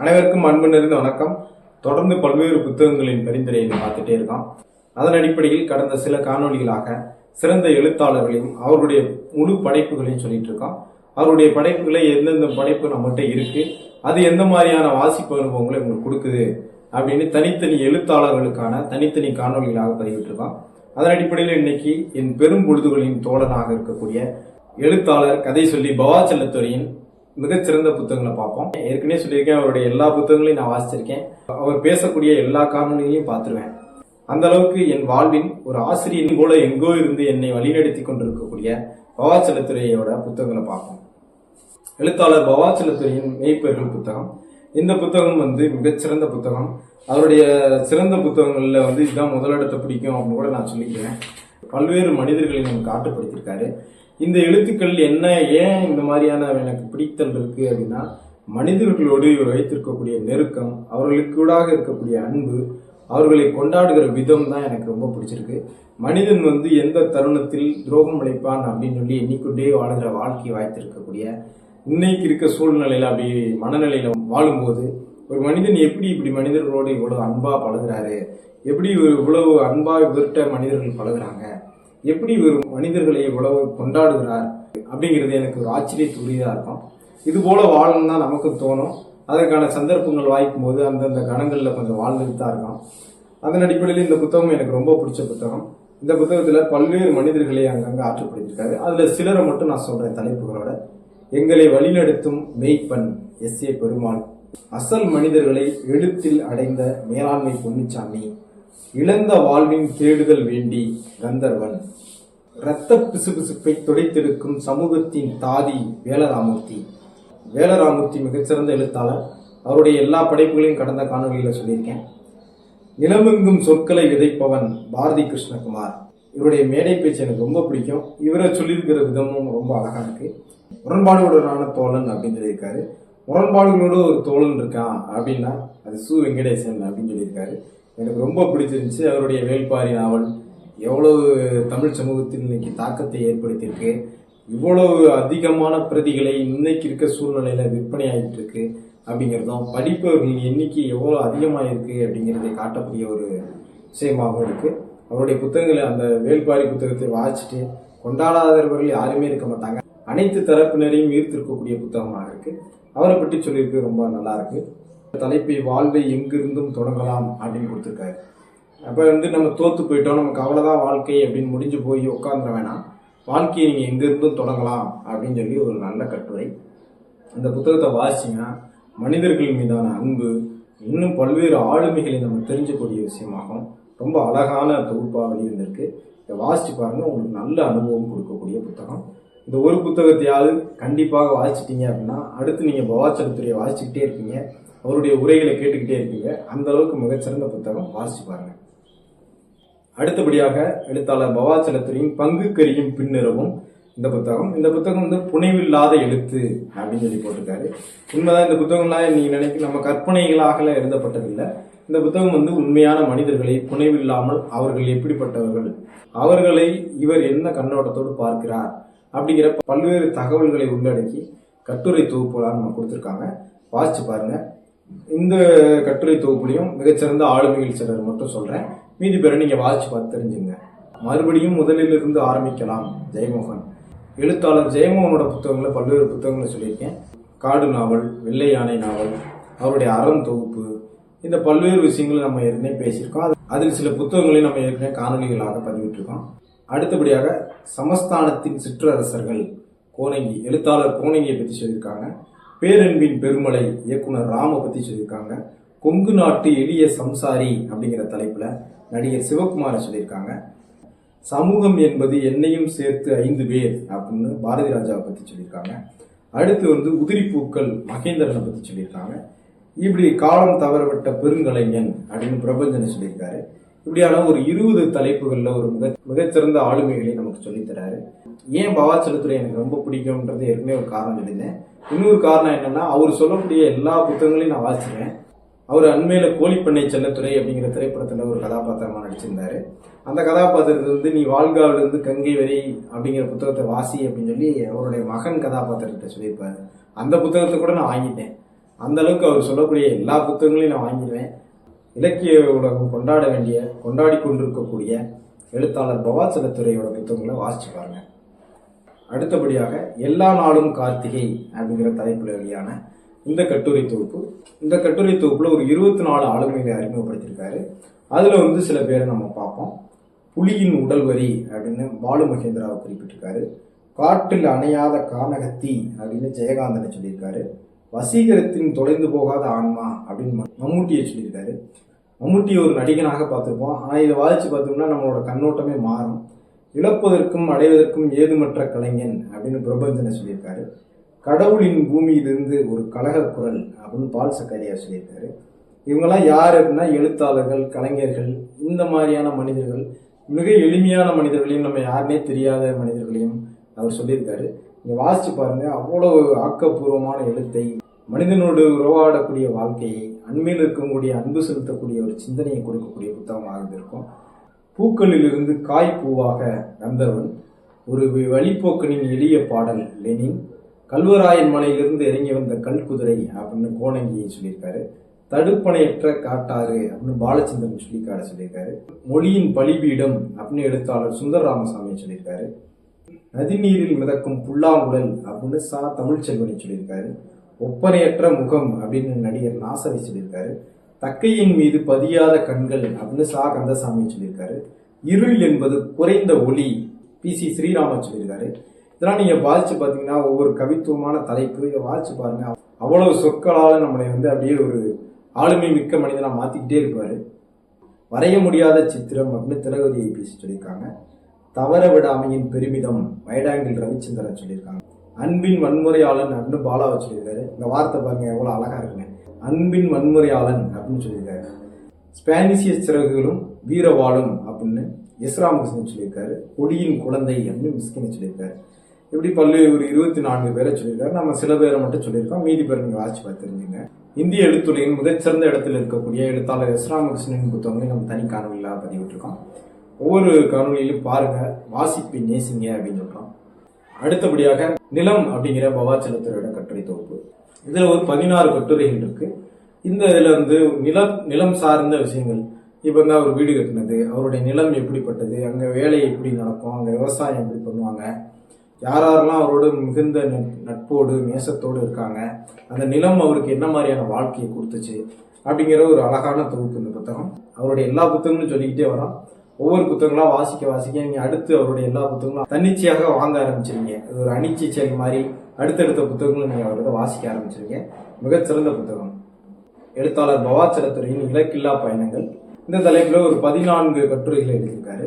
அனைவருக்கும் அன்பு நிறைந்த வணக்கம். தொடர்ந்து பல்வேறு புத்தகங்களின் பரிந்துரையை பார்த்துட்டே இருக்கோம். அதன் அடிப்படையில் கடந்த சில காணொளிகளாக சிறந்த எழுத்தாளர்களையும் அவருடைய முழு படைப்புகளையும் சொல்லிட்டு இருக்கோம். அவருடைய படைப்புகளை எந்தெந்த படைப்பு நம்மகிட்ட இருக்கு? அது எந்த மாதிரியான வாசிப்பு அனுபவங்களை உங்களுக்கு கொடுக்குது? அப்படின்னு தனித்தனி எழுத்தாளர்களுக்கான தனித்தனி காணொலிகளாக பதிவிட்டிருக்கோம் அதன் அடிப்படையில் இன்னைக்கு என் பெரும் பொழுதுகளின் தோழனாக இருக்கக்கூடிய எழுத்தாளர் கதை சொல்லி பவாச்சல்லத்துறையின் மிகச்சிறந்த புத்தகங்களை பார்ப்போம். ஏற்கனவே சொல்லியிருக்கேன் அவருடைய எல்லா புத்தகங்களையும் நான் வாசிச்சிருக்கேன். அவர் பேசக்கூடிய எல்லா காரணங்களையும் பார்த்துருவேன். அந்த அளவுக்கு என் வாழ்வின் ஒரு ஆசிரியன் போல எங்கோ இருந்து என்னை வழிநடத்தி கொண்டிருக்கக்கூடிய பவாச்சலத்துறையோட புத்தகங்களை பார்ப்போம். எழுத்தாளர் பவாச்சலத்துறையின் மெய்ப்பெயர்கள் புத்தகம். இந்த புத்தகம் வந்து மிகச்சிறந்த புத்தகம். அவருடைய சிறந்த புத்தகங்களில் வந்து இதுதான் முதலிடத்தை பிடிக்கும் அப்படின்னு கூட நான் சொல்லிக்கிறேன். பல்வேறு மனிதர்களை நமக்கு காட்டுப்படுத்தியிருக்காரு. இந்த எழுத்துக்கள் என்ன? ஏன் இந்த மாதிரியான எனக்கு பிடித்தல் இருக்கு அப்படின்னா மனிதர்களோடு இவர் வைத்திருக்கக்கூடிய நெருக்கம் அவர்களுக்கூடாக இருக்கக்கூடிய அன்பு அவர்களை கொண்டாடுகிற விதம் தான் எனக்கு ரொம்ப பிடிச்சிருக்கு. மனிதன் வந்து எந்த தருணத்தில் துரோகம் அளிப்பான் அப்படின்னு சொல்லி எண்ணிக்கொண்டே வாழ்கிற வாழ்க்கையை வாய்த்திருக்கக்கூடிய இன்னைக்கு இருக்க சூழ்நிலையில் அப்படி மனநிலையில வாழும்போது ஒரு மனிதன் எப்படி இப்படி மனிதர்களோடு இவ்வளவு அன்பா பழகுறாரு? எப்படி இவர் இவ்வளவு அன்பா இவர்கிட்ட மனிதர்கள் பழகுறாங்க? எப்படி வெறும் மனிதர்களை இவ்வளவு கொண்டாடுகிறார் அப்படிங்கிறது எனக்கு ஒரு ஆச்சரியத்துரியதாக இருக்கும். இது போல வாழணும் தான் நமக்கு தோணும். அதற்கான சந்தர்ப்பங்கள் வாய்க்கும் போது அந்தந்த கணங்களில் கொஞ்சம் வாழ்ந்துட்டு தான் இருக்கும். அதன் அடிப்படையில் இந்த புத்தகம் எனக்கு ரொம்ப பிடிச்ச புத்தகம். இந்த புத்தகத்தில் பல்வேறு மனிதர்களை அங்கங்கே ஆற்றுப்படுத்தியிருக்காரு. அதில் சிலரை மட்டும் நான் சொல்கிறேன் தலைப்புகளோட. எங்களை வழிநடத்தும் மெய்ப்பன் எஸ் ஏ பெருமாள் அசல் மனிதர்களை எழுத்தில் அடைந்த மேலாண்மை பொன்னிச்சாமி. இழந்த வாழ்வின் தேடுதல் வேண்டி கந்தர்வன் இரத்த பிசுபிசுப்பை துடைத்தெடுக்கும் சமூகத்தின் தாதி வேலராமூர்த்தி. வேலராமூர்த்தி மிகச்சிறந்த எழுத்தாளர். அவருடைய எல்லா படைப்புகளையும் கடந்த காணொலியில் சொல்லியிருக்கேன். நிலமெங்கும் சொற்களை விதைப்பவன் பாரதி கிருஷ்ணகுமார். இவருடைய மேடை பேச்சு எனக்கு ரொம்ப பிடிக்கும். இவரை சொல்லியிருக்கிற விதமும் ரொம்ப அழகாக இருக்கு. முரண்பாடுகளுடனான தோழன் அப்படின்னு சொல்லியிருக்காரு. முரண்பாடுகளோட ஒரு தோழன் இருக்கான் அப்படின்னா அது சு வெங்கடேசன் அப்படின்னு சொல்லியிருக்காரு. எனக்கு ரொம்ப பிடிச்சிருந்துச்சு அவருடைய வேள்பாரி நாவல். எவ்வளவு தமிழ் சமூகத்தில் இன்னைக்கு தாக்கத்தை ஏற்படுத்தியிருக்கு. இவ்வளவு அதிகமான பிரதிகளை இன்னைக்கு இருக்க சூழ்நிலையில் விற்பனை ஆகிட்டு இருக்கு அப்படிங்கிறதும் படிப்பவர்களின் எண்ணிக்கை எவ்வளோ அதிகமாக இருக்குது அப்படிங்கிறதை காட்டக்கூடிய ஒரு விஷயமாகவும் இருக்குது அவருடைய புத்தகங்களை அந்த வேள்பாரி புத்தகத்தை வாசிச்சுட்டு கொண்டாடாதவர்கள் யாருமே இருக்க மாட்டாங்க. அனைத்து தரப்பினரையும் ஈர்த்திருக்கக்கூடிய புத்தகமாக இருக்குது அவரை பற்றி சொல்லியிருக்கு ரொம்ப நல்லாயிருக்கு தலைப்பை வாழ்வை எங்கிருந்தும் தொடங்கலாம் அப்படின்னு கொடுத்துருக்காரு. அப்போ வந்து நம்ம தோற்று போயிட்டோம் நமக்கு அவ்வளோதான் வாழ்க்கை அப்படின்னு முடிஞ்சு போய் உட்காந்துட வேணாம். வாழ்க்கையை நீங்கள் எங்கிருந்தும் தொடங்கலாம் அப்படின்னு சொல்லி ஒரு நல்ல கட்டுரை. அந்த புத்தகத்தை வாசிச்சிங்கன்னா மனிதர்கள் மீதான அன்பு இன்னும் பல்வேறு ஆளுமைகளை நம்ம தெரிஞ்சக்கூடிய விஷயமாகும். ரொம்ப அழகான தொகுப்பாக வெளிவந்திருக்கு இதை வாசிச்சு பாருங்க உங்களுக்கு நல்ல அனுபவம் கொடுக்கக்கூடிய புத்தகம். இந்த ஒரு புத்தகத்தையாவது கண்டிப்பாக வாசிச்சிட்டிங்க அப்படின்னா அடுத்து நீங்கள் பவாச்சலத்துறையை வாசிச்சுக்கிட்டே இருப்பீங்க. அவருடைய உரைகளை கேட்டுக்கிட்டே இருப்பீங்க அந்த அளவுக்கு மிகச்சிறந்த புத்தகம் வாசிச்சு பாருங்க. அடுத்தபடியாக எழுத்தாளர் பவாச்சலத்திரியின் பங்கு கரியும் பின்னிரவும் இந்த புத்தகம். இந்த புத்தகம் வந்து புனைவில்லாத எழுத்து அப்படின்னு சொல்லி போட்டிருக்காரு. உண்மைதான் இந்த புத்தகம்லாம் நீங்க நினைக்க நம்ம கற்பனைகளாக எழுதப்பட்டதில்லை. இந்த புத்தகம் வந்து உண்மையான மனிதர்களை புனைவில்லாமல் அவர்கள் எப்படிப்பட்டவர்கள் அவர்களை இவர் என்ன கண்ணோட்டத்தோடு பார்க்கிறார் அப்படிங்கிற பல்வேறு தகவல்களை உள்ளடக்கி கட்டுரை தொகுப்புகளாக நம்ம கொடுத்துருக்காங்க. வாசிச்சு பாருங்கள் இந்த கட்டுரை தொகுப்புலையும் மிகச்சிறந்த ஆளுமைகள் சிலர் மட்டும் சொல்கிறேன் மீதி பேரை நீங்கள் வாசிச்சு பார்த்து தெரிஞ்சுங்க. மறுபடியும் முதலிலிருந்து ஆரம்பிக்கலாம் ஜெயமோகன். எழுத்தாளர் ஜெயமோகனோட புத்தகங்களை பல்வேறு புத்தகங்களை சொல்லியிருக்கேன். காடு நாவல் வெள்ளை யானை நாவல் அவருடைய அறம் தொகுப்பு இந்த பல்வேறு விஷயங்களை நம்ம ஏற்கனவே பேசியிருக்கோம். அதில் சில புத்தகங்களை நம்ம ஏற்கனவே காணொலிகளாக பதிவிட்டிருக்கோம். அடுத்தபடியாக சமஸ்தானத்தின் சிற்றரசர்கள் கோனங்கி எழுத்தாளர் கோனங்கியை பற்றி சொல்லியிருக்காங்க. பேரன்பின் பெருமலை இயக்குனர் ராம பற்றி சொல்லியிருக்காங்க. கொங்கு நாட்டு எளிய சம்சாரி அப்படிங்கிற தலைப்பில் நடிகர் சிவகுமாரை சொல்லியிருக்காங்க. சமூகம் என்பது என்னையும் சேர்த்து ஐந்து பேர் அப்படின்னு பாரதி ராஜாவை பற்றி சொல்லியிருக்காங்க. அடுத்து வந்து உதிரிப்பூக்கள் மகேந்திரனை பற்றி சொல்லியிருக்காங்க. இப்படி காலம் தவறவிட்ட பெருங்கலைஞன் அப்படின்னு பிரபஞ்சனை சொல்லியிருக்காரு. இப்படியான ஒரு இருபது தலைப்புகளில் ஒரு மிக மிகச்சிறந்த ஆளுமைகளை நமக்கு சொல்லித் ஏன் ஏன் பவாச்சலத்துறை எனக்கு ரொம்ப பிடிக்கும்ன்றது ஏற்கனவே ஒரு காரணம் சொல்லியிருந்தேன். இன்னொரு காரணம் என்னன்னா அவர் சொல்லக்கூடிய எல்லா புத்தகங்களையும் நான் வாசிச்சிருக்கேன் அவர் அண்மையில கோழிப்பண்ணை செல்லத்துறை அப்படிங்கிற திரைப்படத்தில் ஒரு கதாபாத்திரமாக நடிச்சிருந்தாரு. அந்த கதாபாத்திரத்தை வந்து நீ வாழ்காவிலிருந்து கங்கை வரை அப்படிங்கிற புத்தகத்தை வாசி அப்படின்னு சொல்லி அவருடைய மகன் கதாபாத்திரத்தை சொல்லியிருப்பாரு. அந்த புத்தகத்தை கூட நான் வாங்கிட்டேன். அந்த அளவுக்கு அவர் சொல்லக்கூடிய எல்லா புத்தகங்களையும் நான் வாங்கிடுவேன். இலக்கிய உலகம் கொண்டாட வேண்டிய கொண்டாடி கொண்டிருக்கக்கூடிய எழுத்தாளர் பவாச்சலத்துறையோட புத்தகங்களை வாசிச்சு பாருங்கள் அடுத்தபடியாக எல்லா நாளும் கார்த்திகை அப்படிங்கிற தலைப்புல வெளியான இந்த கட்டுரை தொகுப்பு. இந்த கட்டுரை தொகுப்பில் ஒரு இருபத்தி நாலு ஆளுமைகளை அறிமுகப்படுத்தியிருக்காரு. அதில் வந்து சில பேரை நம்ம பார்ப்போம். புலியின் உடல் வரி அப்படின்னு பாலு மகேந்திராவை குறிப்பிட்டிருக்காரு. காட்டில் அணையாத கானகத்தி அப்படின்னு ஜெயகாந்தனை சொல்லியிருக்காரு. வசீகரத்தின் தொலைந்து போகாத ஆன்மா அப்படின்னு ம- மம்முட்டியை சொல்லியிருக்காரு. மம்முட்டியை ஒரு நடிகனாக பார்த்துருப்போம். ஆனால் இதை வாதிச்சு பார்த்தோம்னா நம்மளோட கண்ணோட்டமே மாறும். இழப்பதற்கும் அடைவதற்கும் ஏதுமற்ற கலைஞன் அப்படின்னு பிரபஞ்சனை சொல்லியிருக்காரு. கடவுளின் பூமியிலிருந்து ஒரு கழக குரல் அப்படின்னு பால் சக்கரியா சொல்லியிருக்காரு. இவங்கெல்லாம் யார் அப்படின்னா எழுத்தாளர்கள் கலைஞர்கள் இந்த மாதிரியான மனிதர்கள் மிக எளிமையான மனிதர்களையும் நம்ம யாருனே தெரியாத மனிதர்களையும் அவர் சொல்லியிருக்காரு. நீங்கள் வாசித்து பாருங்கள் அவ்வளோ ஆக்கப்பூர்வமான எழுத்தை மனிதனோடு உறவாடக்கூடிய வாழ்க்கையை அண்மையில் இருக்கக்கூடிய அன்பு செலுத்தக்கூடிய ஒரு சிந்தனையை கொடுக்கக்கூடிய புத்தகமாக இருக்கும். பூக்களிலிருந்து காய் பூவாக கந்தர்வன் ஒரு வழிப்போக்கனின் எளிய பாடல் லெனின் கல்வராயன் மலையிலிருந்து இறங்கி வந்த கல்குதிரை அப்படின்னு கோணங்கியை சொல்லியிருக்காரு. தடுப்பணையற்ற காட்டாறு அப்படின்னு பாலச்சந்திரன் சொல்லிக்காட சொல்லியிருக்காரு. மொழியின் பலிபீடம் அப்படின்னு எழுத்தாளர் சுந்தர ராமசாமி சொல்லியிருக்காரு. நதிநீரில் மிதக்கும் புல்லாங்குழல் அப்படின்னு சா. தமிழ்ச்செல்வனை சொல்லியிருக்காரு. ஒப்பனையற்ற முகம் அப்படின்னு நடிகர் நாசரி சொல்லியிருக்காரு. தக்கையின் மீது பதியாத கண்கள் அப்படின்னு சா கந்தசாமி சொல்லியிருக்காரு. இருள் என்பது குறைந்த ஒளி பி சி ஸ்ரீராமன் சொல்லியிருக்காரு. இதெல்லாம் நீங்கள் வாசிச்சு பார்த்தீங்கன்னா ஒவ்வொரு கவித்துவமான தலைப்பு இதை வாசிச்சு பாருங்க. அவ்வளவு சொற்களால் நம்மளை வந்து அப்படியே ஒரு ஆளுமை மிக்க மனிதனாக மாற்றிக்கிட்டே இருப்பார். வரைய முடியாத சித்திரம் அப்படின்னு திலகவதி பேசி சொல்லியிருக்காங்க. தவற விடாமையின் பெருமிதம் வைடாங்கில் ரவிச்சந்திரன் சொல்லியிருக்காங்க. அன்பின் வன்முறையாளன் அப்படின்னு பாலாவை சொல்லியிருக்காரு. இந்த வார்த்தை பாருங்க எவ்வளோ அழகாக இருக்குங்க அன்பின் வன்முறையாளன் அப்படின்னு சொல்லியிருக்காரு. ஸ்பானிஷிய சிறகுகளும் வீரவாளும் அப்படின்னு எஸ் ராமகிருஷ்ணன் சொல்லியிருக்காரு. கொடியின் குழந்தை அப்படின்னு மிஸ்கின் சொல்லியிருக்காரு. இப்படி பல்வேறு ஒரு இருபத்தி நான்கு பேரை சொல்லியிருக்காரு. நம்ம சில பேரை மட்டும் சொல்லியிருக்கோம். மீதி பேர் நீங்கள் வாசிச்சு பார்த்து தெரிஞ்சுங்க இந்திய எழுத்துறையின் மிகச்சிறந்த இடத்தில் இருக்கக்கூடிய எழுத்தாளர் எஸ் ராமகிருஷ்ணன் புத்தகங்களை நம்ம தனி காணொலியில் பதிவிட்டிருக்கோம். ஒவ்வொரு காணொலியிலும் பாருங்க. வாசிப்பை நேசிங்க அப்படின்னு சொல்கிறோம் அடுத்தபடியாக நிலம் அப்படிங்கிற பவாச்சலத்துறையோட கட்டுரை தொகுப்பு. இதில் ஒரு பதினாறு கட்டுரைகள் இருக்கு. இந்த இதில் வந்து நிலம் நிலம் சார்ந்த விஷயங்கள். இப்போ வந்து அவர் வீடு கட்டினது அவருடைய நிலம் எப்படிப்பட்டது அங்கே வேலை எப்படி நடக்கும் அங்கே விவசாயம் எப்படி பண்ணுவாங்க யார் யாரெல்லாம் அவரோட மிகுந்த நட்போடு நேசத்தோடு இருக்காங்க அந்த நிலம் அவருக்கு என்ன மாதிரியான வாழ்க்கையை கொடுத்துச்சு அப்படிங்கிற ஒரு அழகான தொகுப்பு இந்த புத்தகம். அவருடைய எல்லா புத்தகங்களும் சொல்லிக்கிட்டே வரோம் ஒவ்வொரு புத்தகங்களாக வாசிக்க வாசிக்க நீங்கள் அடுத்து அவருடைய எல்லா புத்தகங்களும் தன்னிச்சையாக வாங்க ஆரம்பிச்சிருங்க இது ஒரு அனிச்சை செயல் மாதிரி அடுத்தடுத்த புத்தகங்களும் நீங்கள் அவர்கிட்ட வாசிக்க ஆரம்பிச்சிருங்க. மிகச்சிறந்த புத்தகம். எழுத்தாளர் பவாச்சலத்துறையின் இலக்கில்லா பயணங்கள். இந்த தலைப்பில் ஒரு பதினான்கு கட்டுரைகளை எழுதியிருக்காரு.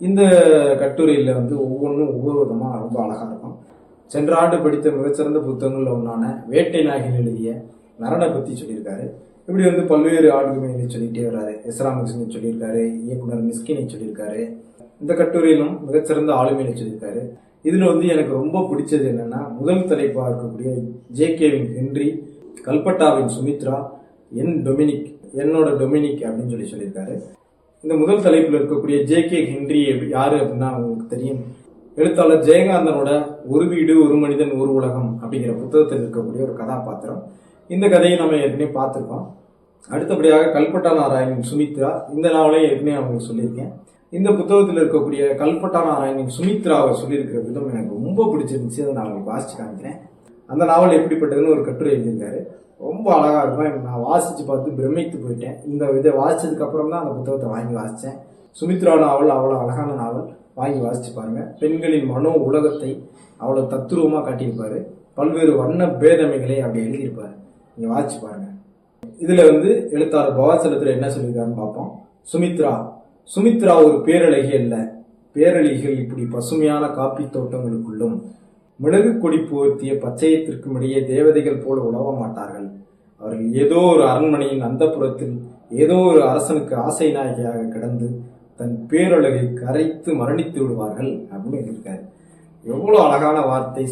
இந்த கட்டுரையில் வந்து ஒவ்வொன்றும் ஒவ்வொரு விதமாக ரொம்ப அழகாக இருக்கும். சென்ற ஆண்டு படித்த மிகச்சிறந்த புத்தகங்களில் ஒன்றான வேட்டை நாயகன் எழுதிய நரனை பற்றி சொல்லியிருக்காரு. இப்படி வந்து பல்வேறு ஆளுமைகளை சொல்லிட்டே வர்றாரு. எஸ் ராமகிருஷ்ணன் சொல்லியிருக்காரு. இயக்குனர் மிஸ்கினை சொல்லியிருக்காரு. இந்த கட்டுரையிலும் மிகச்சிறந்த ஆளுமையை சொல்லியிருக்காரு. இதில் வந்து எனக்கு ரொம்ப பிடிச்சது என்னன்னா முதல் தலைப்பாக இருக்கக்கூடிய ஜேகேவின் ஹென்றி கல்பட்டாவின் சுமித்ரா என் டொமினிக் என்னோட டொமினிக் அப்படின்னு சொல்லி சொல்லியிருக்காரு. இந்த முதல் தலைப்பில் இருக்கக்கூடிய ஜே கே ஹென்றி யார் அப்படின்னா உங்களுக்கு தெரியும். எழுத்தாளர் ஜெயகாந்தனோட ஒரு வீடு ஒரு மனிதன் ஒரு உலகம் அப்படிங்கிற புத்தகத்தில் இருக்கக்கூடிய ஒரு கதாபாத்திரம். இந்த கதையை நம்ம ஏற்கனவே பார்த்துருக்கோம். அடுத்தபடியாக கல்பட்டா நாராயணன் சுமித்ரா இந்த நாவலையும் ஏற்கனவே அவங்களுக்கு சொல்லியிருக்கேன். இந்த புத்தகத்தில் இருக்கக்கூடிய கல்பட்டா நாராயணன் சுமித்ராவை சொல்லியிருக்கிற விதம் எனக்கு ரொம்ப பிடிச்சிருந்துச்சு. அதை நான் உங்களுக்கு வாசிச்சு காமிக்கிறேன். அந்த நாவல் எப்படிப்பட்டதுன்னு ஒரு கட்டுரை எழுதியிருக்காரு ரொம்ப அழகாக இருக்கும். எனக்கு நான் வாசித்து பார்த்து பிரமித்து போயிட்டேன். இந்த இதை வாசிச்சதுக்கு அப்புறம் தான் அந்த புத்தகத்தை வாங்கி வாசித்தேன் சுமித்ரா நாவல் அவ்வளோ அழகான நாவல். வாங்கி வாசிச்சு பாருங்கள் பெண்களின் மனோ உலகத்தை அவ்வளோ தத்துருவமாக காட்டியிருப்பார். பல்வேறு வண்ண பேதமைகளை அப்படி எழுதியிருப்பார். நீங்கள் வாசித்து பாருங்கள் இதில் வந்து எழுத்தாளர் பவாசலத்தில் என்ன சொல்லியிருக்காருன்னு பார்ப்போம். சுமித்ரா சுமித்ரா ஒரு பேரழகி அல்ல. பேரழிகள் இப்படி பசுமையான காப்பி தோட்டங்களுக்குள்ளும் மிளகு கொடி போர்த்திய பச்சையத்திற்கும் இடையே தேவதைகள் போல உழவ மாட்டார்கள். அவர்கள் ஏதோ ஒரு அரண்மனையின் அந்தப்புறத்தில் ஏதோ ஒரு அரசனுக்கு ஆசை நாயகியாக கிடந்து தன் பேரழகை கரைத்து மரணித்து விடுவார்கள் அப்படின்னு எழுதியிருக்காரு. எவ்வளோ அழகான வார்த்தை.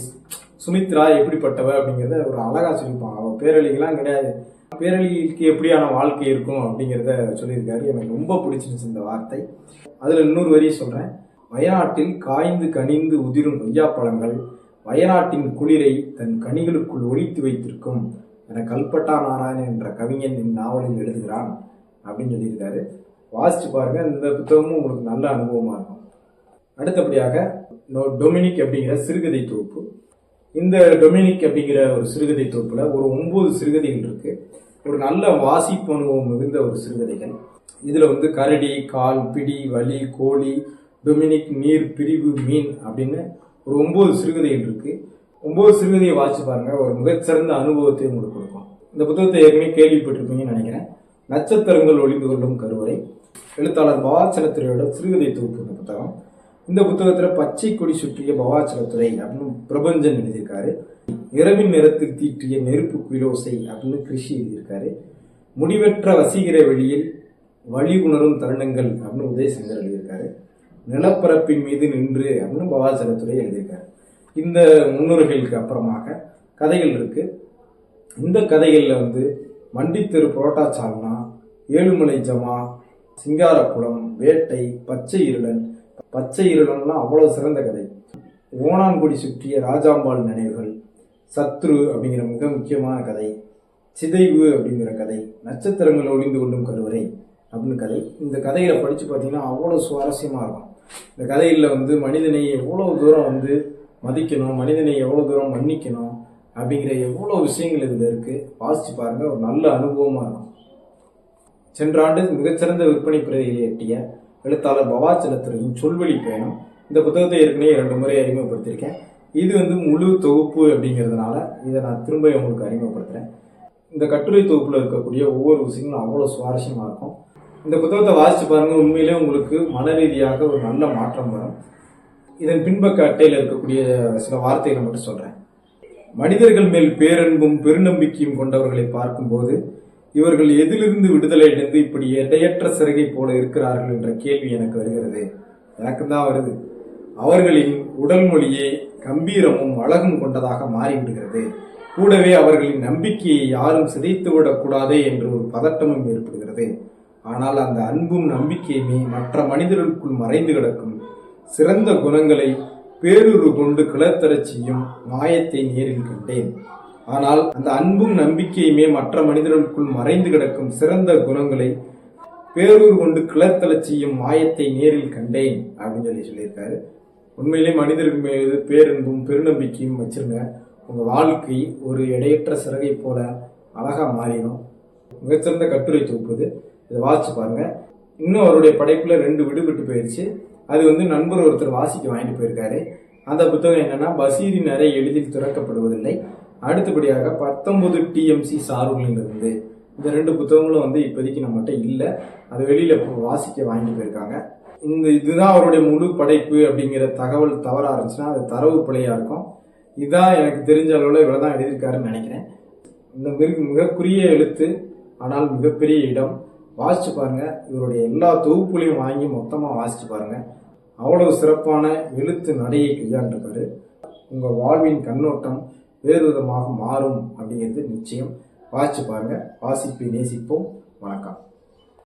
சுமித்ரா எப்படிப்பட்டவ அப்படிங்கிறத ஒரு அழகா சொல்லியிருப்பாங்க. அவள் பேரழிகளாம் கிடையாது. பேரழிக்கு எப்படியான வாழ்க்கை இருக்கும் அப்படிங்கிறத சொல்லியிருக்காரு. எனக்கு ரொம்ப பிடிச்சிருந்துச்சு இந்த வார்த்தை. அதில் இன்னொரு வரி சொல்கிறேன் வயநாட்டில் காய்ந்து கனிந்து உதிரும் கொய்யாப்பழங்கள் வயநாட்டின் குளிரை தன் கனிகளுக்குள் ஒழித்து வைத்திருக்கும் என கல்பட்டா நாராயணன் என்ற கவிஞன் இந்நாவலில் எழுதுகிறான் அப்படின்னு சொல்லியிருக்காரு. வாசிச்சு பாருங்க. இந்த புத்தகமும் உங்களுக்கு நல்ல அனுபவமாக இருக்கும். அடுத்தபடியாக நோ- டொமினிக் அப்படிங்கிற சிறுகதை தொகுப்பு. இந்த டொமினிக் அப்படிங்கிற ஒரு சிறுகதை தொகுப்பில் ஒரு ஒன்பது சிறுகதைகள் இருக்கு. ஒரு நல்ல வாசிப்பு அனுபவம் மிகுந்த ஒரு சிறுகதைகள். இதில் வந்து கரடி கால் பிடி வலி கோழி டொமினிக் நீர் பிரிவு மீன் அப்படின்னு ஒரு ஒன்பது சிறுகதைகள் இருக்கு. ஒன்பது சிறுகதையை வாசிச்சு பாருங்க. ஒரு மிகச்சிறந்த அனுபவத்தை உங்களுக்கு கொடுக்கும். இந்த புத்தகத்தை ஏற்கனவே கேள்விப்பட்டிருப்பீங்கன்னு நினைக்கிறேன். நட்சத்திரங்கள் ஒளிந்து கொள்ளும் கருவறை. எழுத்தாளர் பவாச்சலத்துறையோட சிறுகதை தொகுப்பு இந்த புத்தகம். இந்த புத்தகத்துல பச்சை கொடி சுற்றிய பவாச்சலத்துறை அப்படின்னு பிரபஞ்சன் எழுதியிருக்காரு. இரவின் நிறத்தில் தீட்டிய நெருப்பு குயிலோசை அப்படின்னு கிருஷி எழுதியிருக்காரு. முடிவற்ற வசீகர வெளியில் வழி உணரும் தருணங்கள் அப்படின்னு உதயசங்கர் எழுதியிருக்காரு. நிலப்பரப்பின் மீது நின்று அப்படின்னு பவாச்சலத்துறை எழுதியிருக்காரு. இந்த முன்னுரைகளுக்கு அப்புறமாக கதைகள் இருக்கு. இந்த கதைகளில் வந்து மண்டித்தெரு புரோட்டா சால்னா ஏழுமலை ஜமா சிங்காரக்குளம் வேட்டை பச்சை இருளன் பச்சை இருளன்லாம் அவ்வளோ சிறந்த கதை. ஓணான்குடி சுற்றிய ராஜாம்பாள் நினைவுகள் சத்ரு அப்படிங்கிற மிக முக்கியமான கதை சிதைவு அப்படிங்கிற கதை நட்சத்திரங்கள் ஒளிந்து கொள்ளும் கருவறை அப்படின்னு கதை. இந்த கதைகளை படித்து பார்த்தீங்கன்னா அவ்வளோ சுவாரஸ்யமாக இருக்கும். இந்த கதைகளில் வந்து மனிதனை எவ்வளோ தூரம் வந்து மதிக்கணும் மனிதனை எவ்வளோ தூரம் மன்னிக்கணும் அப்படிங்கிற எவ்வளோ விஷயங்கள் இதில் இருக்குது வாசித்து பாருங்கள் ஒரு நல்ல அனுபவமாக இருக்கும். சென்ற ஆண்டு மிகச்சிறந்த விற்பனை பிரதிகளை எட்டிய எழுத்தாளர் பவாச்சலத்துறையின் சொல்வழி பயணம். இந்த புத்தகத்தை ஏற்கனவே இரண்டு முறை அறிமுகப்படுத்தியிருக்கேன். இது வந்து முழு தொகுப்பு அப்படிங்கிறதுனால இதை நான் திரும்ப உங்களுக்கு அறிமுகப்படுத்துகிறேன் இந்த கட்டுரை தொகுப்பில் இருக்கக்கூடிய ஒவ்வொரு விஷயங்களும் அவ்வளோ சுவாரஸ்யமாக இருக்கும். இந்த புத்தகத்தை வாசித்து பாருங்கள் உண்மையிலே உங்களுக்கு மன ரீதியாக ஒரு நல்ல மாற்றம் வரும். இதன் பின்பக்க அட்டையில் இருக்கக்கூடிய சில வார்த்தைகளை மட்டும் சொல்கிறேன் மனிதர்கள் மேல் பேரன்பும் பெருநம்பிக்கையும் கொண்டவர்களை பார்க்கும்போது இவர்கள் எதிலிருந்து விடுதலை அடைந்து இப்படி எடையற்ற சிறகை போல இருக்கிறார்கள் என்ற கேள்வி எனக்கு வருகிறது. எனக்கு தான் வருது. அவர்களின் உடல் மொழியே கம்பீரமும் அழகும் கொண்டதாக மாறிவிடுகிறது. கூடவே அவர்களின் நம்பிக்கையை யாரும் சிதைத்து விடக்கூடாதே என்று ஒரு பதட்டமும் ஏற்படுகிறது. ஆனால் அந்த அன்பும் நம்பிக்கையுமே மற்ற மனிதர்களுக்குள் மறைந்து கிடக்கும் சிறந்த குணங்களை பேருரு கொண்டு கிளத்தரச் செய்யும் மாயத்தை நேரில் கண்டேன். ஆனால் அந்த அன்பும் நம்பிக்கையுமே மற்ற மனிதர்களுக்குள் மறைந்து கிடக்கும் சிறந்த குணங்களை பேரூர் கொண்டு கிளத்தலச் செய்யும் மாயத்தை நேரில் கண்டேன் அப்படின்னு சொல்லி சொல்லியிருக்காரு. உண்மையிலே மனிதர்கள் மீது பேரன்பும் பெருநம்பிக்கையும் வச்சிருங்க உங்கள் வாழ்க்கை ஒரு எடையற்ற சிறகை போல அழகாக மாறிடும். மிகச்சிறந்த கட்டுரை தொகுப்புது. இதை வாசிச்சு பாருங்க. இன்னும் அவருடைய படைப்பில் ரெண்டு விடுபட்டு போயிடுச்சு அது வந்து நண்பர் ஒருத்தர் வாசிக்க வாங்கிட்டு போயிருக்காரு. அந்த புத்தகம் என்னன்னா பசீரின் அறை எளிதில் திறக்கப்படுவதில்லை. அடுத்தபடியாக பத்தொன்பது டிஎம்சி சார்புகளிலிருந்து இந்த ரெண்டு புத்தகங்களும் வந்து இப்போதைக்கு நம்மகிட்ட இல்லை. அது வெளியில் வாசிக்க வாங்கி போயிருக்காங்க. இந்த இதுதான் அவருடைய முழு படைப்பு அப்படிங்கிற தகவல் தவறாக இருந்துச்சுன்னா அது தரவு பிழையாக இருக்கும். இதான் எனக்கு தெரிஞ்ச அளவில் இவ்வளவுதான் எழுதியிருக்காருன்னு நினைக்கிறேன். இந்த மிக மிகக்குரிய எழுத்து ஆனால் மிகப்பெரிய இடம். வாசிச்சு பாருங்க. இவருடைய எல்லா தொகுப்புகளையும் வாங்கி மொத்தமாக வாசிச்சு பாருங்க. அவ்வளவு சிறப்பான எழுத்து நடையை கையாண்டிருப்பார் உங்கள் வாழ்வின் கண்ணோட்டம் வேறு விதமாக மாறும் அப்படிங்கிறது நிச்சயம். வாசிச்சு பாருங்க. வாசிப்பை நேசிப்போம். வணக்கம்.